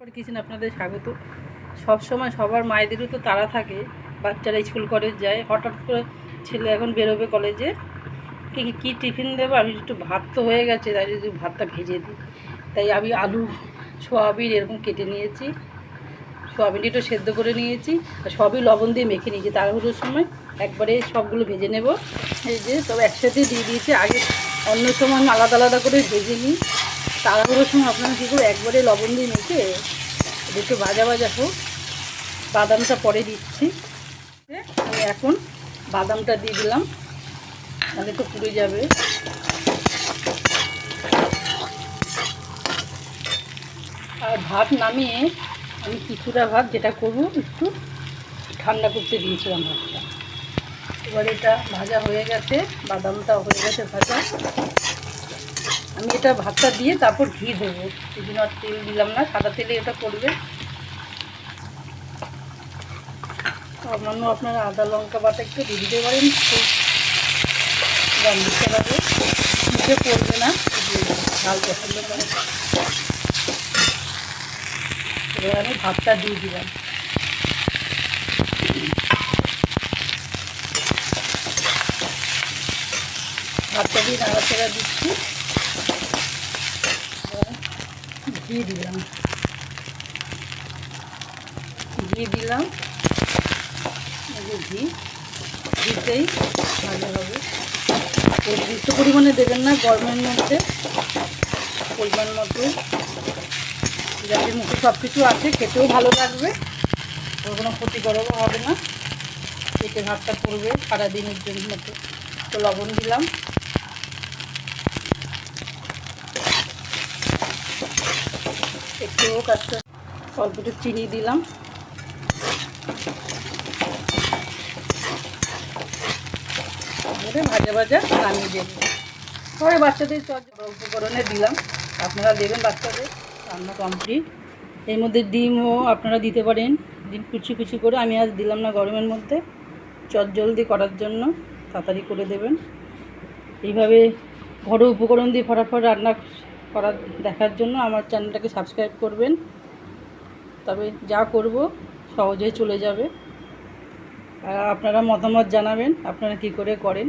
Kitchen আপনাদের স্বাগত। সব সময় সবার মায়েদেরও তো তাড়া থাকে, বাচ্চারা স্কুল, কলেজ যায়, হঠাৎ করে ছেলে এখন বেরোবে কলেজে। কি কী টিফিন দেবো? আমি একটু ভাত তো হয়ে গেছে, তাই যদি ভাতটা ভেজে দিই। তাই আমি আলু, সোয়াবিন এরকম কেটে নিয়েছি। সোয়াবিনটা একটু সেদ্ধ করে নিয়েছি, আর সবই লবণ দিয়ে মেখে নিয়েছি। তাড়াহুড়োর সময় একবারে সবগুলো ভেজে নেব। এই যে, সব একসাথে দিয়ে দিয়েছি। আগে অন্য সময় আলাদা আলাদা করে ভেজে নিই। তাড়াহুড়োর সময় আপনারা কী করে একবারে লবণ দিয়ে মেখে একটু ভাজা ভাজা হোক, বাদামটা পরে দিচ্ছি। আমি এখন বাদামটা দিয়ে দিলাম, তাহলে তো পুড়ে যাবে। আর ভাত নামিয়ে আমি কিছুটা ভাত যেটা করব, একটু ঠান্ডা করতে দিয়েছিলাম ভাতটা। এবার এটা ভাজা হয়ে গেছে বাদামটা হয়ে গেছে ভাজা। আমি এটা ভাতটা দিয়ে তারপর ঘি দেবো। জন্য আর তেল দিলাম না, সাদা তেলে এটা করবে। সামান্য আপনারা আদা, লঙ্কা বাটা একটু দিয়ে দিতে পারেন মুখে পড়বে না। ঝাল পছন্দ করে। এবার আমি ভাতটা দিয়ে দিলাম। ভাতটা দিয়ে নাড়াচাড়া দিচ্ছি এবার ঘি দিলাম। ঘি দিলাম। ঘি। ঘিতেই ভালো হবে। অতিরিক্ত পরিমাণে দেবেন না গরমের মধ্যে। পরিমাণ মতো যাতে মুখে সব কিছু আছে, খেতেও ভালো লাগবে। কোনো ক্ষতিকরও হবে না। পেটে ভাতটা পড়বে সারাদিনের জন্য। মতো তো লবণ দিলাম। একটু কাজটা অল্প একটু চিনি দিলাম। ভাজা ভাজা নামিয়ে দেবো পরে বাচ্চাদের উপকরণে দিলাম। আপনারা দেবেন বাচ্চাদের রান্না কমপ্লিট এর মধ্যে ডিমও আপনারা দিতে পারেন। ডিম কুচি কুচি করে আমি আজ দিলাম না গরমের মধ্যে। চট জলদি করার জন্য তাড়াতাড়ি করে দেবেন। এইভাবে ঘরোয়া উপকরণ দিয়ে ফটাফট রান্না করার, দেখার জন্য আমার চ্যানেলটাকে সাবস্ক্রাইব করবেন। তবে যা করব, সহজেই চলে যাবে। আপনারা মতামত জানাবেন, আপনারা কি করে করেন।